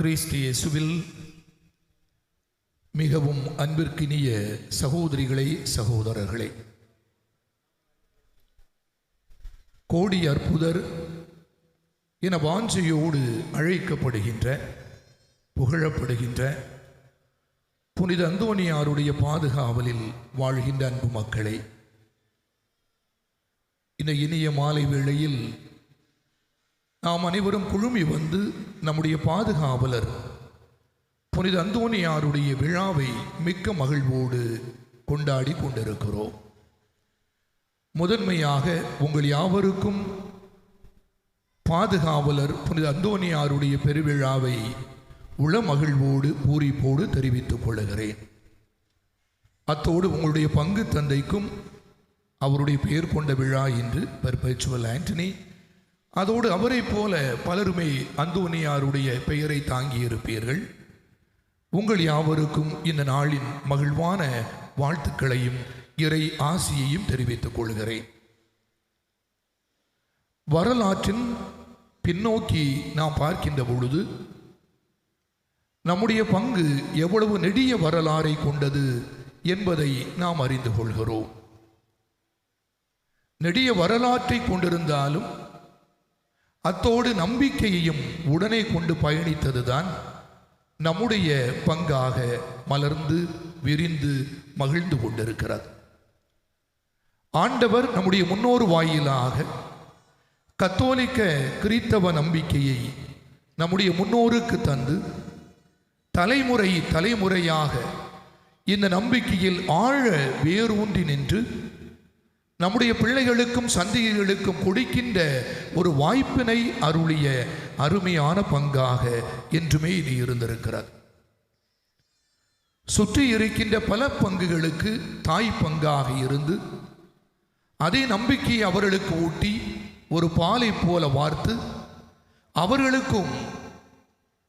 கிறிஸ்து இயேசுவில் மிகவும் அன்பிற்கினிய சகோதரிகளை சகோதரர்களே. கோடி அற்புதர் என வாஞ்சையோடு அழைக்கப்படுகின்ற புகழப்படுகின்ற புனித அந்தோனியாருடைய பாதுகாவலில் வாழ்கின்ற அன்பு மக்களே இந்த இனிய மாலை வேளையில் நாம் அனைவரும் குழுமி வந்து நம்முடைய பாதுகாவலர். புனித அந்தோனியாருடைய விழாவை மிக்க மகிழ்வோடு கொண்டாடி கொண்டிருக்கிறோம். முதன்மையாக உங்கள் யாவருக்கும் பாதுகாவலர் புனித அந்தோனியாருடைய பெருவிழாவை உள மகிழ்வோடு பூரிப்போடு தெரிவித்துக் கொள்கிறேன். அத்தோடு உங்களுடைய பங்கு தந்தைக்கும் அவருடைய பெயர் கொண்ட விழா என்று பெர்பெச்சுவல் ஆண்டனி அதோடு அவரைப் போல பலருமே அந்தோனியாருடைய பெயரை தாங்கியிருப்பீர்கள். உங்கள் யாவருக்கும் இந்த நாளின் மகிழ்வான வாழ்த்துக்களையும் இறை ஆசியையும் தெரிவித்துக் கொள்கிறேன். வரலாற்றின் பின்னோக்கி நாம் பார்க்கின்ற பொழுது நம்முடைய பங்கு எவ்வளவு நெடிய வரலாறை கொண்டது என்பதை நாம் அறிந்து கொள்கிறோம். நெடிய வரலாற்றை கொண்டிருந்தாலும் அத்தோடு நம்பிக்கையையும் உடனே கொண்டு பயணித்ததுதான் நம்முடைய பங்காக மலர்ந்து விரிந்து மகிழ்ந்து கொண்டிருக்கிறது. ஆண்டவர் நம்முடைய முன்னோர் வாயிலாக கத்தோலிக்க கிறித்தவ நம்பிக்கையை நம்முடைய முன்னோருக்கு தந்து தலைமுறை தலைமுறையாக இந்த நம்பிக்கையில் ஆழ வேரூன்றி நின்று நம்முடைய பிள்ளைகளுக்கும் சந்ததிகளுக்கும் கொடுக்கின்ற ஒரு வாய்ப்பினை அருளிய அருமையான பங்காக என்றுமே இது இருந்திருக்கிறது. சுற்றி இருக்கின்ற பல பங்குகளுக்கு தாய் பங்காக இருந்து அதே நம்பிக்கையை அவர்களுக்கு ஊட்டி ஒரு பாலை போல வார்த்து அவர்களுக்கும்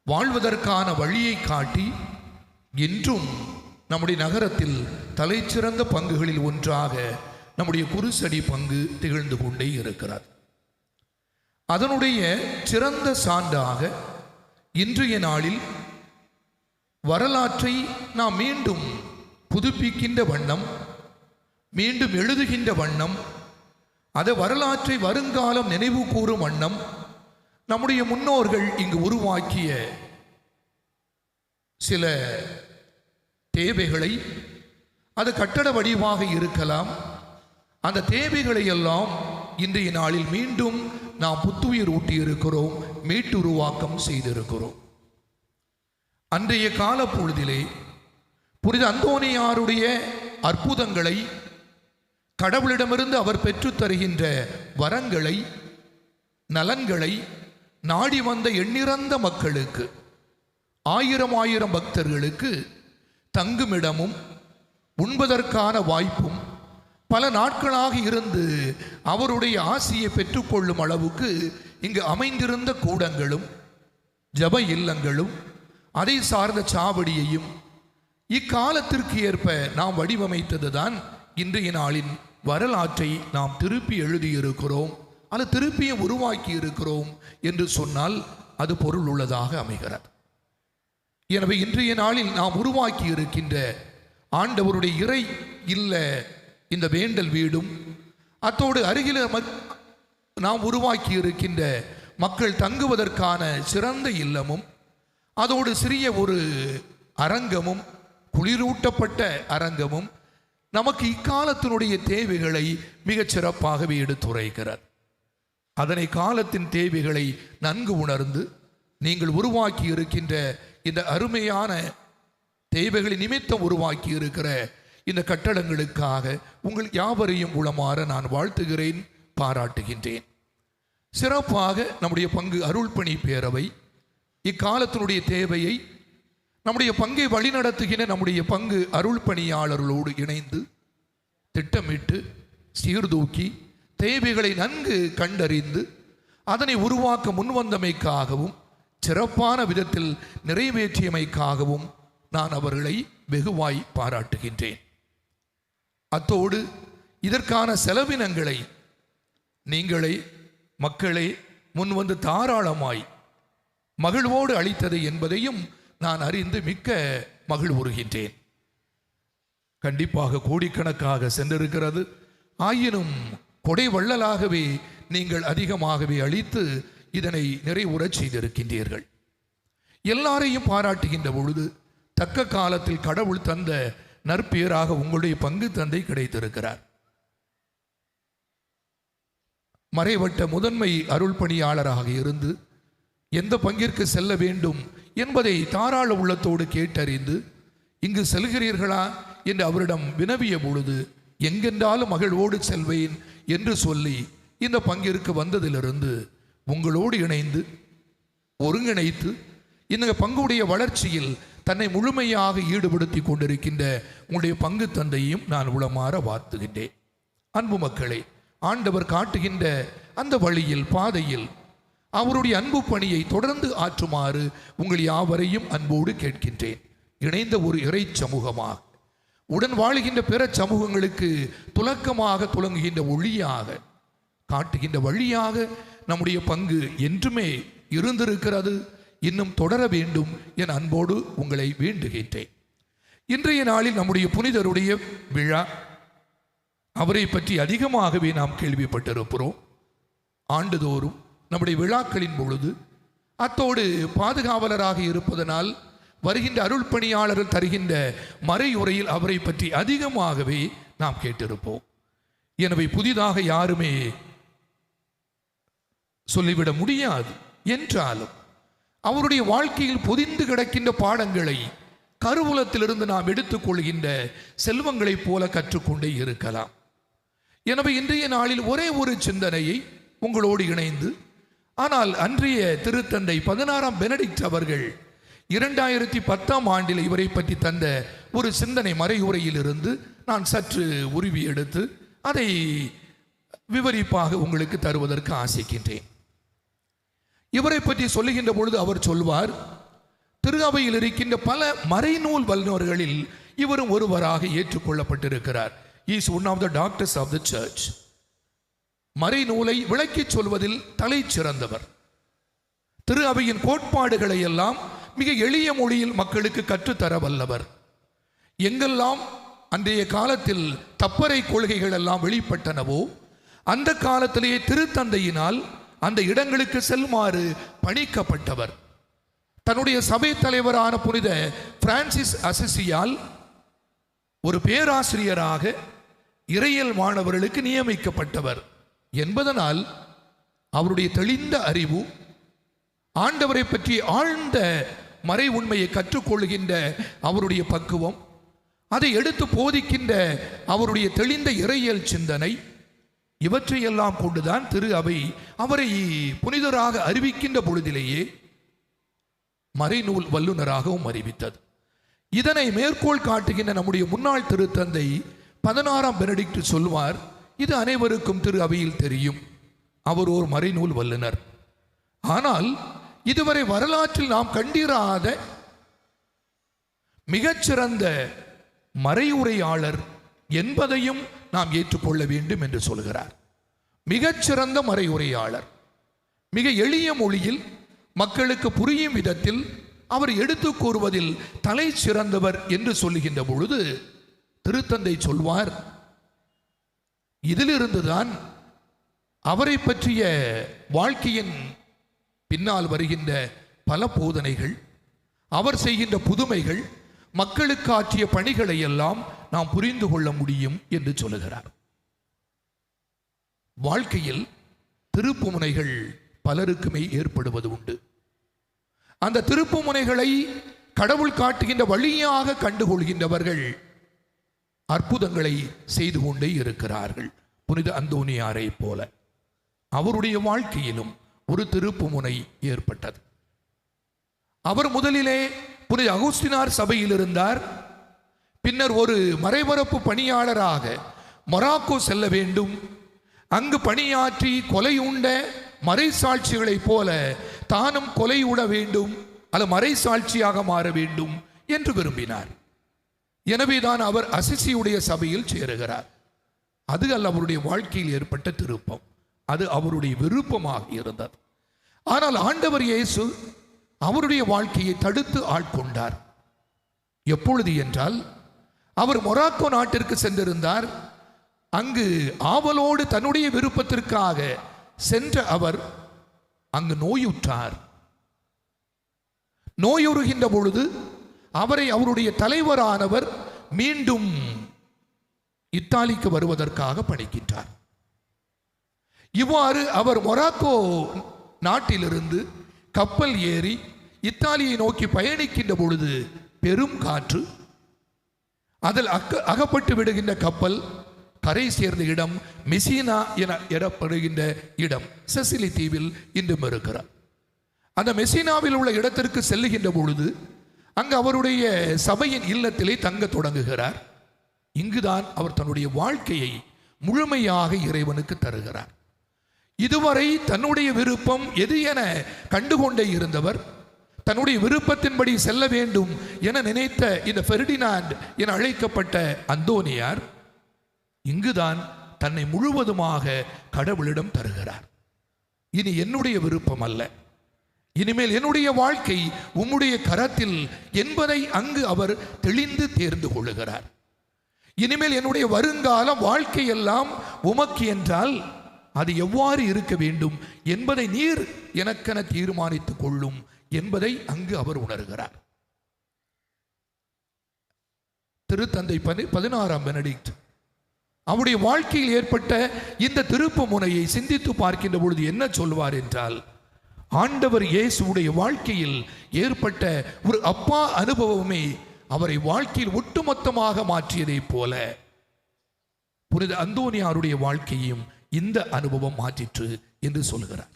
வாழ்வதற்கான வழியை காட்டி இன்றும் நம்முடைய நகரத்தில் தலைச்சிறந்த பங்குகளில் ஒன்றாக நம்முடைய குருசடி பங்கு திகழ்ந்து கொண்டே இருக்கிறார். அதனுடைய சிறந்த சான்றாக இன்றைய நாளில் வரலாற்றை நாம் மீண்டும் புதுப்பிக்கின்ற வண்ணம் மீண்டும் எழுதுகின்ற வண்ணம் அதை வரலாற்றை வருங்காலம் நினைவு கூறும் வண்ணம் நம்முடைய முன்னோர்கள் இங்கு உருவாக்கிய சில தேவைகளை அது கட்டட வடிவாக இருக்கலாம் அந்த தேவைகளை எல்லாம் இன்றைய நாளில் மீண்டும் நாம் புத்துயிர் ஊட்டியிருக்கிறோம் மீட்டுருவாக்கம் செய்திருக்கிறோம். அன்றைய கால பொழுதிலே புனித அந்தோனியாருடைய அற்புதங்களை கடவுளிடமிருந்து அவர் பெற்றுத் தருகின்ற வரங்களை நலன்களை நாடி வந்த எண்ணிறந்த மக்களுக்கு ஆயிரம் ஆயிரம் பக்தர்களுக்கு தங்குமிடமும் உண்பதற்கான வாய்ப்பும் பல நாட்களாக இருந்து அவருடைய ஆசியை பெற்றுக்கொள்ளும் அளவுக்கு இங்கு அமைந்திருந்த கூடங்களும் ஜப இல்லங்களும் அதை சார்ந்த சாவடியையும் இக்காலத்திற்கு ஏற்ப நாம் வடிவமைத்ததுதான் இன்றைய நாளின் வரலாற்றை நாம் திருப்பி எழுதியிருக்கிறோம். அது திருப்பியும் உருவாக்கி இருக்கிறோம் என்று சொன்னால் அது பொருள் உள்ளதாக அமைகிறது. எனவே இன்றைய நாளில் நாம் உருவாக்கி இருக்கின்ற ஆண்டவருடைய இறை இல்லை இந்த வேண்டல் வீடும் அத்தோடு அருகில மக்- நாம் உருவாக்கி இருக்கின்ற மக்கள் தங்குவதற்கான சிறந்த இல்லமும் அதோடு சிறிய ஒரு அரங்கமும் குளிரூட்டப்பட்ட அரங்கமும் நமக்கு இக்காலத்தினுடைய தேவைகளை மிகச் சிறப்பாகவே எடுத்துரைக்கிறார் அதனை காலத்தின் தேவைகளை நன்கு உணர்ந்து நீங்கள் உருவாக்கி இருக்கின்ற இந்த அருமையான தேவைகளை நிமித்தம் உருவாக்கி இருக்கிற இந்த கட்டடங்களுக்காக உங்கள் யாவரையும் உளமாற நான் வாழ்த்துகிறேன் பாராட்டுகின்றேன். சிறப்பாக நம்முடைய பங்கு அருள்பணி பேரவை இக்காலத்தினுடைய தேவையை நம்முடைய பங்கை வழிநடத்துகிற நம்முடைய பங்கு அருள் பணியாளர்களோடு இணைந்து திட்டமிட்டு சீர்தூக்கி தேவைகளை நன்கு கண்டறிந்து அதனை உருவாக்க முன்வந்தமைக்காகவும் சிறப்பான விதத்தில் நிறைவேற்றியமைக்காகவும் நான் அவர்களை வெகுவாய் பாராட்டுகின்றேன். அத்தோடு இதற்கான செலவினங்களை நீங்களே மக்களே முன் வந்து தாராளமாய் மகிழ்வோடு அளித்தது என்பதையும் நான் அறிந்து மிக்க மகிழ்வுறுகின்றேன் கண்டிப்பாக கோடிக்கணக்காக சென்றிருக்கிறது. ஆயினும் கொடை வள்ளலாகவே நீங்கள் அதிகமாகவே அளித்து இதனை நிறைவுறச் செய்திருக்கின்றீர்கள். எல்லாரையும் பாராட்டுகின்ற பொழுது தக்க காலத்தில் கடவுள் தந்த நற்பேராக உங்களுடைய பங்கு தந்தை கிடைத்திருக்கிறார். மறைவட்ட முதன்மை அருள் பணியாளராக இருந்து எந்த பங்கிற்கு செல்ல வேண்டும் என்பதை தாராள உள்ளத்தோடு கேட்டறிந்து இங்கு செல்கிறீர்களா என்று அவரிடம் வினவிய பொழுது எங்கென்றாலும் மகிழ்வோடு செல்வேன் என்று சொல்லி இந்த பங்கிற்கு வந்ததிலிருந்து உங்களோடு இணைந்து ஒருங்கிணைத்து இந்த பங்குடைய வளர்ச்சியில் தன்னை முழுமையாக ஈடுபடுத்தி கொண்டிருக்கின்ற உங்களுடைய பங்கு தந்தையும் நான் உளமாற வாழ்த்துகின்றேன். அன்பு மக்களே ஆண்டவர் காட்டுகின்ற அந்த வழியில் பாதையில் அவருடைய அன்பு பணியை தொடர்ந்து ஆற்றுமாறு உங்கள் யாவரையும் அன்போடு கேட்கின்றேன். இணைந்த ஒரு இறை சமூகமாக உடன் வாழுகின்ற பிற சமூகங்களுக்கு துலக்கமாக துலங்குகின்ற ஒளியாக காட்டுகின்ற வழியாக நம்முடைய பங்கு என்றுமே இருந்திருக்கிறது. இன்னும் தொடர வேண்டும் என் அன்போடு உங்களை வேண்டுகின்றேன். இன்றைய நாளில் நம்முடைய புனிதருடைய விழா அவரை பற்றி அதிகமாகவே நாம் கேள்விப்பட்டிருக்கிறோம். ஆண்டுதோறும் நம்முடைய விழாக்களின் பொழுது அத்தோடு பாதுகாவலராக இருப்பதனால் வருகின்ற அருள் பணியாளர்கள் தருகின்ற மறையுறையில் அவரை பற்றி அதிகமாகவே நாம் கேட்டிருப்போம். எனவே புதிதாக யாருமே சொல்லிவிட முடியாது. என்றாலும் அவருடைய வாழ்க்கையில் பொதிந்து கிடக்கின்ற பாடங்களை கருவூலத்திலிருந்து நாம் எடுத்துக்கொள்கின்ற செல்வங்களைப் போல கற்றுக்கொண்டே இருக்கலாம். எனவே இன்றைய நாளில் ஒரே ஒரு சிந்தனையை உங்களோடு இணைந்து ஆனால் அன்றைய திருத்தந்தை பதினாறாம் பெனடிக்ட் அவர்கள் இரண்டாயிரத்தி பத்தாம் ஆண்டில் இவரை பற்றி தந்த ஒரு சிந்தனை மறையுறையிலிருந்து நான் சற்று உருவி எடுத்து அதை விவரிப்பாக உங்களுக்கு தருவதற்கு ஆசைக்கின்றேன். இவரை பற்றி சொல்லுகின்ற பொழுது அவர் சொல்வார் திரு அவையில் இருக்கின்ற பல மறைநூல் வல்லுநர்களில் இவரும் ஒருவராக ஏற்றுக்கொள்ளப்பட்டிருக்கிறார். Is one of the doctors of the church மறைநூலை விளக்கிச் சொல்வதில் தலை சிறந்தவர். திரு அவையின் கோட்பாடுகளை எல்லாம் மிக எளிய மொழியில் மக்களுக்கு கற்றுத்தர வல்லவர். எங்கெல்லாம் அன்றைய காலத்தில் தப்பறை கொள்கைகள் எல்லாம் வெளிப்பட்டனவோ அந்த காலத்திலேயே திருத்தந்தையினால் அந்த இடங்களுக்கு செல்லுமாறு பணிக்கப்பட்டவர். தன்னுடைய சபை தலைவரான புனித பிரான்சிஸ் அசிசியால் ஒரு பேராசிரியராக இறையல் மாணவர்களுக்கு நியமிக்கப்பட்டவர் என்பதனால் அவருடைய தெளிந்த அறிவு ஆண்டவரை பற்றி ஆழ்ந்த மறை உண்மையை கற்றுக்கொள்கின்ற அவருடைய பக்குவம் அதை எடுத்து போதிக்கின்ற அவருடைய தெளிந்த இறையியல் சிந்தனை இவற்றையெல்லாம் கொண்டுதான் திரு அவை அவரை புனிதராக அறிவிக்கின்ற பொழுதிலேயே மறைநூல் வல்லுநராகவும் அறிவித்தது. இதனை மேற்கோள் காட்டுகின்ற நம்முடைய முன்னாள் திருத்தந்தை பதினாறாம் பெனடிக்ட் சொல்வார் இது அனைவருக்கும் திரு அவையில் தெரியும். அவர் ஒரு மறைநூல் வல்லுனர் ஆனால் இதுவரை வரலாற்றில் நாம் கண்டிராத மிகச்சிறந்த மறையுரையாளர் என்பதையும் நாம் ஏற்றுக்கொள்ள வேண்டும் என்று சொல்கிறார். மிகச்சிறந்த மறையுரையாளர். மிக எளிய மொழியில் மக்களுக்கு புரியும் விதத்தில் அவர் எடுத்து கூறுவதில் தலை சிறந்தவர் என்று சொல்லுகின்ற பொழுது திருத்தந்தை சொல்வார் இதிலிருந்துதான் அவரை பற்றிய வாழ்க்கையின் பின்னால் வருகின்ற பல போதனைகள் அவர் செய்கின்ற புதுமைகள் மக்களுக்கு ஆற்றிய பணிகளை எல்லாம் நாம் புரிந்து கொள்ள முடியும் என்று சொல்லுகிறார். வாழ்க்கையில் திருப்புமுனைகள் பலருக்குமே ஏற்படுவது உண்டு. அந்த திருப்புமுனைகளை கடவுள் காட்டுகின்ற வழியாக கண்டுகொள்கின்றவர்கள் அற்புதங்களை செய்து கொண்டே இருக்கிறார்கள் புனித அந்தோனியாரை போல. அவருடைய வாழ்க்கையிலும் ஒரு திருப்புமுனை ஏற்பட்டது. அவர் முதலிலே புனித அகுஸ்தினார் சபையில் இருந்தார் பின்னர் ஒரு மறைபரப்பு பணியாளராக மொராக்கோ செல்ல வேண்டும். அங்கு பணியாற்றி கொலை உண்ட மறைசாட்சிகளைப் போல தானும் கொலை உட வேண்டும். அல்ல மறைசாட்சியாக மாற வேண்டும் என்று விரும்பினார். எனவேதான் அவர் அசிசியுடைய சபையில் சேருகிறார். அது அல்ல அவருடைய வாழ்க்கையில் ஏற்பட்ட திருப்பம். அது அவருடைய விருப்பமாக இருந்தது. ஆனால் ஆண்டவர் இயேசு அவருடைய வாழ்க்கையை தடுத்து ஆட்கொண்டார் எப்பொழுது என்றால் அவர் மொராக்கோ நாட்டிற்கு சென்றிருந்தார். அங்கு ஆவலோடு தன்னுடைய விருப்பத்திற்காக சென்ற அவர் அங்கு நோயுற்றார். நோயுறுகின்ற பொழுது அவரை அவருடைய தலைவரானவர் மீண்டும் இத்தாலிக்கு வருவதற்காக பணிக்கின்றார் இவ்வாறு அவர் மொராக்கோ நாட்டிலிருந்து கப்பல் ஏறி இத்தாலியை நோக்கி பயணிக்கின்ற பொழுது பெரும் காற்று அதில் அக்க அகப்பட்டு விடுகின்ற கப்பல் கரை சேர்ந்த இடம் மெசினா என இடப்படுகின்ற இடம் செசிலி தீவில் இன்றும் இருக்கிறார். அந்த மெசினாவில் உள்ள இடத்திற்கு செல்லுகின்ற பொழுது அங்கு அவருடைய சபையின் இல்லத்திலே தங்க தொடங்குகிறார். இங்குதான் அவர் தன்னுடைய வாழ்க்கையை முழுமையாக இறைவனுக்கு தருகிறார். இதுவரை தன்னுடைய விருப்பம் எது என கண்டுகொண்டே இருந்தவர் தன்னுடைய விருப்பத்தின்படி செல்ல வேண்டும் என நினைத்த இந்த ஃபெர்டினாண்ட் என அழைக்கப்பட்ட அந்தோனியார் இங்குதான் தன்னை முழுவதுமாக கடவுளிடம் தருகிறார். இனி என்னுடைய விருப்பம் அல்ல. இனிமேல் என்னுடைய வாழ்க்கை உம்முடைய கரத்தில் என்பதை அங்கு அவர் தெளிந்து தேர்ந்து கொள்ளுகிறார். இனிமேல் என்னுடைய வருங்கால வாழ்க்கை எல்லாம் உமக்கு என்றால் அது எவ்வாறு இருக்க வேண்டும் என்பதை நீர் எனக்கென தீர்மானித்துக் கொள்ளும் என்பதை அங்கு அவர் உணர்கிறார். திருத்தந்தை பதி பதினாறாம் பெனடிக்ட். அவருடைய வாழ்க்கையில் ஏற்பட்ட இந்த திருப்பு முனையை சிந்தித்து பார்க்கின்ற பொழுது என்ன சொல்வார் என்றால் ஆண்டவர் இயேசுடைய வாழ்க்கையில் ஏற்பட்ட ஒரு அப்பா அனுபவமே அவரை வாழ்க்கையில் ஒட்டுமொத்தமாக மாற்றியதைப் போல புனித அந்தோனியாருடைய வாழ்க்கையும் இந்த அனுபவம் மாற்றிற்று என்று சொல்கிறார்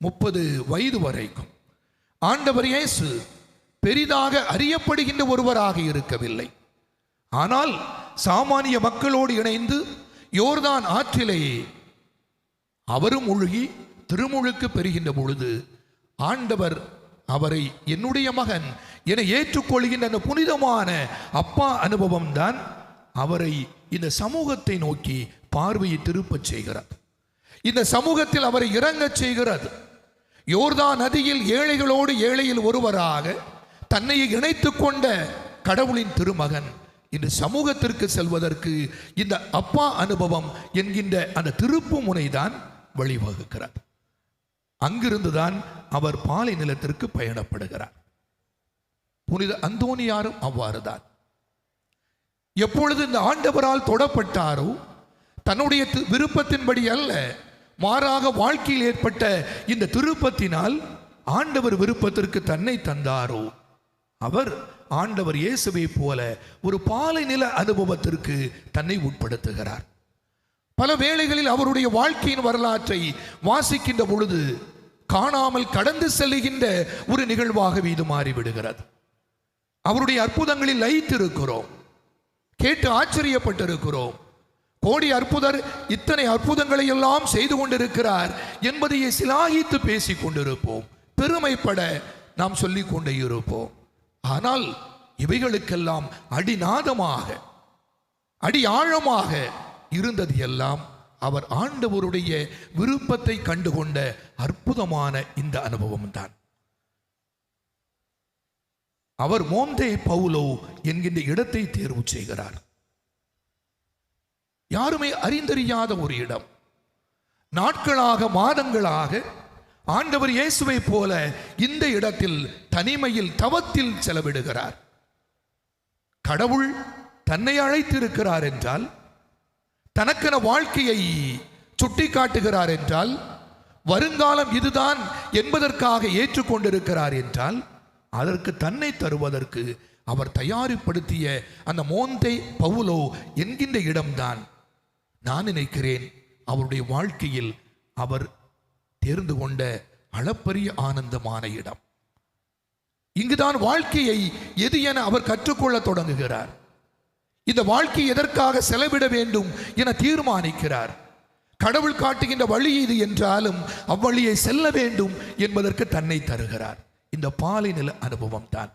முப்பது வயது வரைக்கும் ஆண்டவர் இயேசு பெரிதாக அறியப்படுகின்ற ஒருவராக இருக்கவில்லை. ஆனால் சாமானிய மக்களோடு இணைந்து யோர்தான் ஆற்றிலே அவரும் முழுகி திருமுழுக்கு பெறுகின்ற பொழுது ஆண்டவர் அவரை என்னுடைய மகன் என ஏற்றுக்கொள்கின்ற அந்த புனிதமான அப்பா அனுபவம் தான் அவரை இந்த சமூகத்தை நோக்கி பார்வையை திருப்பச் செய்கிறார். இந்த சமூகத்தில் அவரை இறங்கச் செய்கிறது யோர்தான் நதியில் ஏழைகளோடு ஏழையில் ஒருவராக தன்னை இணைத்துக் கொண்ட கடவுளின் திருமகன் இந்த சமூகத்திற்கு செல்வதற்கு இந்த அப்பா அனுபவம் என்கின்ற அந்த திருப்பு முனைதான் வழிவகுக்கிறார் அங்கிருந்துதான் அவர் பாலை நிலத்திற்கு பயணப்படுகிறார். புனித அந்தோனியாரும் அவ்வாறுதான். எப்பொழுது இந்த ஆண்டவரால் தொடப்பட்டாரோ தன்னுடைய விருப்பத்தின்படி அல்ல மாறாக வாழ்க்கையில் ஏற்பட்ட இந்த திருப்பத்தினால் ஆண்டவர் விருப்பத்திற்கு தன்னை தந்தாரோ. அவர் ஆண்டவர் இயேசுவை போல ஒரு பாலை நில அனுபவத்திற்கு தன்னை உட்படுத்துகிறார். பல வேளைகளில் அவருடைய வாழ்க்கையின் வரலாற்றை வாசிக்கின்ற பொழுது காணாமல் கடந்து செல்லுகின்ற ஒரு நிகழ்வாக இது மாறிவிடுகிறது. அவருடைய அற்புதங்களில் லயித்திருக்கிறோம். கேட்டு ஆச்சரியப்பட்டிருக்கிறோம். கோடி அற்புதர் இத்தனை அற்புதங்களை எல்லாம் செய்து கொண்டிருக்கிறார் என்பதையே சிலாகித்து பேசிக் கொண்டிருப்போம். பெருமைப்பட நாம் சொல்லிக் கொண்டே இருப்போம். ஆனால் இவைகளுக்கெல்லாம் அடிநாதமாக அடி ஆழமாக இருந்தது எல்லாம் அவர் ஆண்டவருடைய விருப்பத்தை கண்டுகொண்ட அற்புதமான இந்த அனுபவம் தான் அவர் மோந்தே பவுலோ என்கின்ற இடத்தை தேர்வு செய்கிறார். யாருமே அறிந்தறியாத ஒரு இடம். நாட்களாக மாதங்களாக ஆண்டவர் இயேசுவை போல இந்த இடத்தில் தனிமையில் தவத்தில் செலவிடுகிறார். கடவுள் தன்னை அழைத்திருக்கிறார் என்றால் தனக்கென வாழ்க்கையை சுட்டி காட்டுகிறார் என்றால் வருங்காலம் இதுதான் என்பதற்காக ஏற்றுக்கொண்டிருக்கிறார் என்றால் அதற்கு தன்னை தருவதற்கு அவர் தயாரிப்படுத்திய அந்த மோந்தை பவுலோ என்கின்ற இடம்தான். நான் நினைக்கிறேன் அவருடைய வாழ்க்கையில் அவர் தேர்ந்து கொண்ட அளப்பரிய ஆனந்தமான இடம். இங்குதான் வாழ்க்கையை எது என அவர் கற்றுக்கொள்ள தொடங்குகிறார். இந்த வாழ்க்கை எதற்காக செலவிட வேண்டும் என தீர்மானிக்கிறார். கடவுள் காட்டுகின்ற வழி இது என்றாலும் அவ்வழியை செல்ல வேண்டும் என்பதற்கு தன்னை தருகிறார். இந்த பாலை நில அனுபவம் தான்.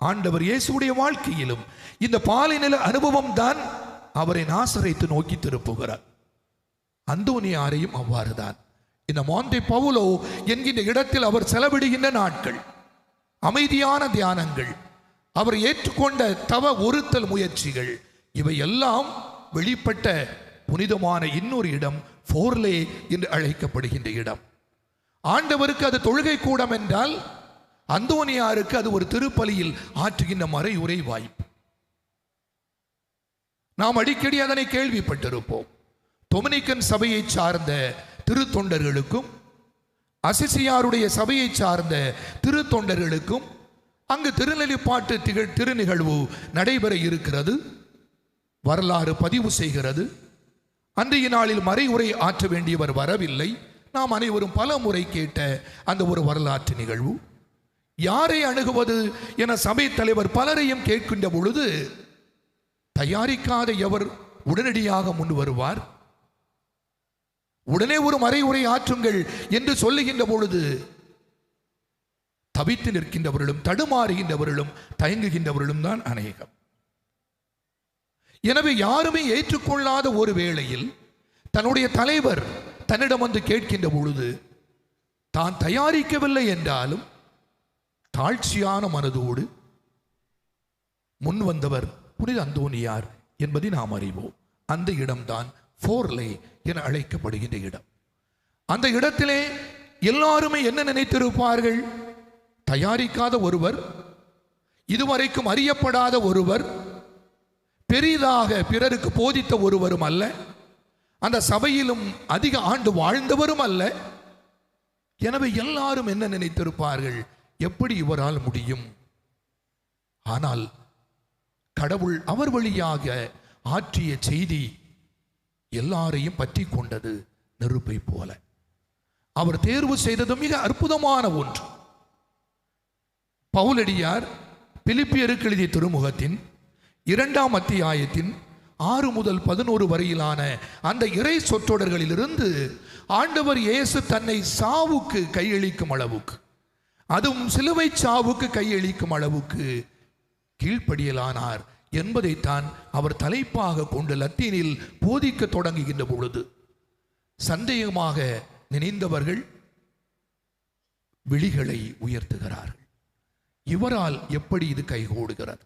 ஆண்டவர் இயேசுடைய வாழ்க்கையிலும் இந்த பாலை நில அனுபவம் தான் அவரை நாசரைத்து நோக்கி திருப்புகிறார். அந்தோனியாரையும் அவ்வாறுதான் இந்த மாந்தை பவுலோ என்கின்ற இடத்தில் அவர் செலவிடுகின்ற நாட்கள் அமைதியான தியானங்கள் அவர் ஏற்றுக்கொண்ட தவ ஒருத்தல் முயற்சிகள் இவை எல்லாம் வெளிப்பட்ட புனிதமான இன்னொரு இடம் போர்லே என்று அழைக்கப்படுகின்ற இடம். ஆண்டவருக்கு அது தொழுகை கூடம் என்றால் அந்தோனியாருக்கு அது ஒரு திருப்பலியில் ஆற்றுகின்ற மறையுறை வாய்ப்பு. நாம் அடிக்கடி அதனை கேள்விப்பட்டிருப்போம். தொமினிக்கன் சபையை சார்ந்த திருத்தொண்டர்களுக்கும் அசிசியாருடைய சபையை சார்ந்த திருத்தொண்டர்களுக்கும் அங்கு திருநெல்லிப்பாட்டு திகழ் திருநிகழ்வு நடைபெற இருக்கிறது வரலாறு பதிவு செய்கிறது. அன்றைய நாளில் மறைவுரை ஆற்ற வேண்டியவர் வரவில்லை. நாம் அனைவரும் பல முறை கேட்ட அந்த ஒரு வரலாற்று நிகழ்வு. யாரை அணுகுவது என சபை தலைவர் பலரையும் கேட்கின்ற பொழுது தயாரிக்காத எவர் உடனடியாக முன் வருவார்? உடனே ஒரு மறைவுரை ஆற்றுங்கள் என்று சொல்லுகின்ற பொழுது தவித்து நிற்கின்றவர்களும் தடுமாறுகின்றவர்களும் தயங்குகின்றவர்களும் தான் அநேகம். எனவே யாருமே ஏற்றுக்கொள்ளாத ஒரு வேளையில் தன்னுடைய தலைவர் தன்னிடம் வந்து கேட்கின்ற பொழுது தான் தயாரிக்கவில்லை என்றாலும் தாழ்ச்சியான மனதோடு முன் வந்தவர் புனித அந்தோனியார் என்பதை நாம் அறிவோம். அந்த இடம்தான் ஃபோர்லே என அழைக்கப்படுகின்ற இடம். அந்த இடத்திலே எல்லாருமே என்ன நினைத்திருப்பார்கள்? தயாரிக்காத ஒருவர் இதுவரைக்கும் அறியப்படாத ஒருவர் பெரிதாக பிறருக்கு போதித்த ஒருவரும் அல்ல. அந்த சபையிலும் அதிக ஆண்டு வாழ்ந்தவரும் அல்ல. எனவே எல்லாரும் என்ன நினைத்திருப்பார்கள்? எப்படி இவரால் முடியும்? ஆனால் கடவுள் அவர் வழியாக ஆற்றிய செய்தி எல்லாரையும் பற்றி கொண்டது நெருப்பை போல. அவர் தேர்வு செய்தது மிக அற்புதமான ஒன்று. பவுலடியார் பிலிப்பியருக்கு எழுதிய திருமுகத்தின் இரண்டாம் அத்தியாயத்தின் ஆறு முதல் பதினோரு வரையிலான அந்த இறை சொற்றொடர்களிலிருந்து ஆண்டவர் இயேசு தன்னை சாவுக்கு கையளிக்கும் அளவுக்கு அதுவும் சிலுவை சாவுக்கு கையளிக்கும் அளவுக்கு கீழ்ப்படியலானார் என்பதைத்தான் அவர் தலைப்பாக கொண்டு லத்தீனில் போதிக்க தொடங்குகின்ற பொழுது சந்தேகமாக நினைந்தவர்கள் விழிகளை உயர்த்துகிறார்கள். இவரால் எப்படி இது கைகூடுகிறது?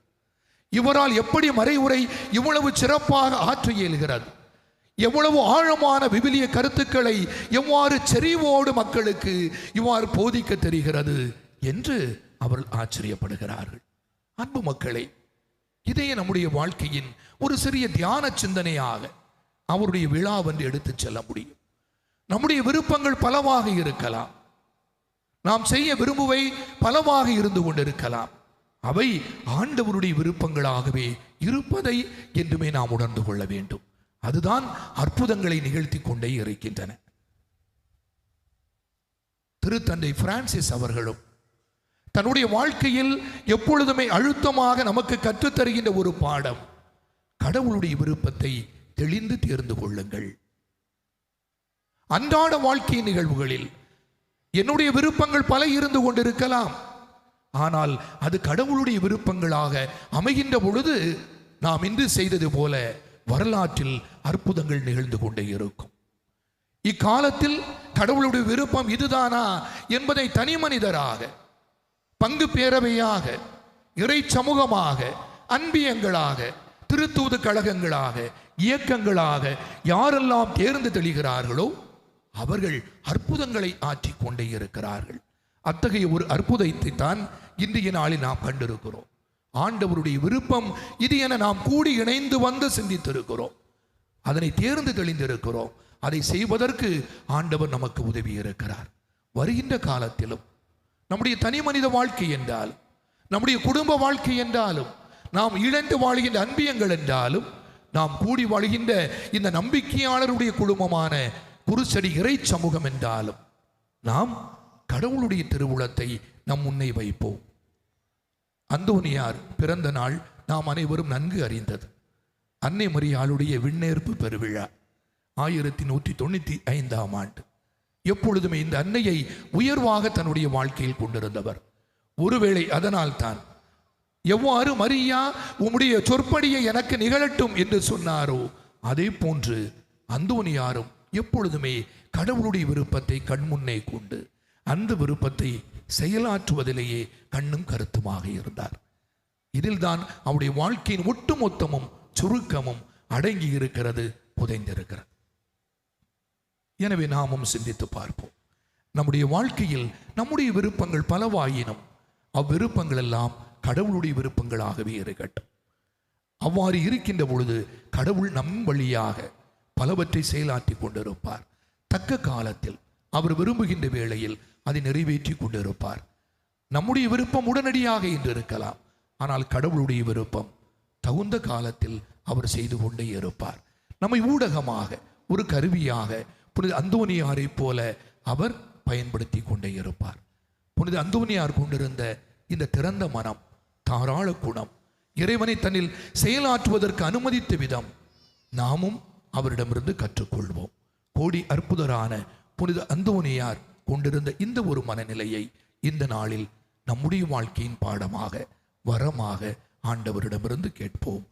இவரால் எப்படி மறைவுரை இவ்வளவு சிறப்பாக ஆற்ற இயல்கிறது? எவ்வளவு ஆழமான விபிலிய கருத்துக்களை எவ்வாறு செறிவோடு மக்களுக்கு இவ்வாறு போதிக்க தெரிகிறது என்று அவர்கள் ஆச்சரியப்படுகிறார்கள். அன்பு மக்களை இதே நம்முடைய வாழ்க்கையின் ஒரு சிறிய தியான சிந்தனையாக அவருடைய விழாவென்று எடுத்துச் செல்ல முடியும். நம்முடைய விருப்பங்கள் பலவாக இருக்கலாம். நாம் செய்ய விரும்புவை பலவாக இருந்து கொண்டிருக்கலாம். அவை ஆண்டவருடைய விருப்பங்களாகவே இருப்பதை என்றுமே நாம் உணர்ந்து கொள்ள வேண்டும். அதுதான் அற்புதங்களை நிகழ்த்தி கொண்டே இருக்கின்றன. திருத்தந்தை பிரான்சிஸ் அவர்களும் தன்னுடைய வாழ்க்கையில் எப்பொழுதுமே அழுத்தமாக நமக்கு கற்றுத்தருகின்ற ஒரு பாடம் கடவுளுடைய விருப்பத்தை தெளிந்து தேர்ந்து கொள்ளுங்கள். அன்றாட வாழ்க்கை நிகழ்வுகளில் என்னுடைய விருப்பங்கள் பல இருந்து கொண்டிருக்கலாம். ஆனால் அது கடவுளுடைய விருப்பங்களாக அமைகின்ற பொழுது நாம் இன்று செய்தது போல வரலாற்றில் அற்புதங்கள் நிகழ்ந்து கொண்டே இருக்கும். இக்காலத்தில் கடவுளுடைய விருப்பம் இதுதானா என்பதை தனி மனிதராக பங்கு பேரவையாக இறை சமூகமாக அன்பியங்களாக திருத்தூது கழகங்களாக இயக்கங்களாக யாரெல்லாம் தேர்ந்து தெளிகிறார்களோ அவர்கள் அற்புதங்களை ஆற்றிக் கொண்டே இருக்கிறார்கள். அத்தகைய ஒரு அற்புதத்தை தான் இன்றைய நாளில் நாம் கண்டிருக்கிறோம். ஆண்டவருடைய விருப்பம் இது என நாம் கூடி இணைந்து வந்து சிந்தித்திருக்கிறோம். அதனை தேர்ந்து தெளிந்திருக்கிறோம். அதை செய்வதற்கு ஆண்டவர் நமக்கு உதவி இருக்கிறார். வருகின்ற காலத்திலும் நம்முடைய தனி மனித வாழ்க்கை என்றாலும் நம்முடைய குடும்ப வாழ்க்கை என்றாலும் நாம் இழந்து வாழ்கின்ற அன்பியங்கள் என்றாலும் நாம் கூடி வாழ்கின்ற இந்த நம்பிக்கையாளருடைய குடும்பமான குருசடி இறை சமூகம் என்றாலும் நாம் கடவுளுடைய திருவுளத்தை நம் முன்னே வைப்போம். அந்தோனியார் பிறந்த நாள் நாம் அனைவரும் நன்கு அறிந்தது. அன்னை மரியாளுடைய விண்ணேற்பு பெருவிழா ஆயிரத்தி நூற்றி தொண்ணூற்றி ஐந்தாம் ஆண்டு. எப்பொழுதுமே இந்த அன்னையை உயர்வாக தன்னுடைய வாழ்க்கையில் கொண்டிருந்தவர். ஒருவேளை அதனால்தான் எவ்வாறு மரியா உம்முடைய சொற்படியை எனக்கு நிகழட்டும் என்று சொன்னாரோ? அதே போன்று அந்தோனியாரும் எப்பொழுதுமே கடவுளுடைய விருப்பத்தை கண்முன்னே கொண்டு அந்த விருப்பத்தை செயலாற்றுவதிலேயே கண்ணும் கருத்துமாக இருந்தார். இதில்தான் அவருடைய வாழ்க்கையின் ஒட்டுமொத்தமும் சுருக்கமும் அடங்கி இருக்கிறது புதைந்திருக்கிறது. எனவே நாமும் சிந்தித்து பார்ப்போம். நம்முடைய வாழ்க்கையில் நம்முடைய விருப்பங்கள் பலவாயினும் அவ்விருப்பங்கள் எல்லாம் கடவுளுடைய விருப்பங்களாகவே இருக்கட்டும். அவ்வாறு இருக்கின்ற பொழுது கடவுள் நம் வழியாக பலவற்றை செயலாற்றி கொண்டிருப்பார். தக்க காலத்தில் அவர் விரும்புகின்ற வேளையில் அதை நிறைவேற்றி கொண்டிருப்பார். நம்முடைய விருப்பம் உடனடியாக இன்று இருக்கலாம். ஆனால் கடவுளுடைய விருப்பம் தகுந்த காலத்தில் அவர் செய்து கொண்டே இருப்பார். நம்மை ஊடகமாக ஒரு கருவியாக புனித அந்தோனியாரை போல அவர் பயன்படுத்தி கொண்டே இருப்பார். புனித அந்தோனியார் கொண்டிருந்த இந்த திறந்த மனம் தாராள குணம் இறைவனை தன்னில் செயலாற்றுவதற்கு அனுமதித்த விதம் நாமும் அவரிடமிருந்து கற்றுக்கொள்வோம். கோடி அற்புதரான புனித அந்தோனியார் கொண்டிருந்த இந்த ஒரு மனநிலையை இந்த நாளில் நம்முடைய வாழ்க்கையின் பாடமாக வரமாக ஆண்டவரிடமிருந்து கேட்போம்.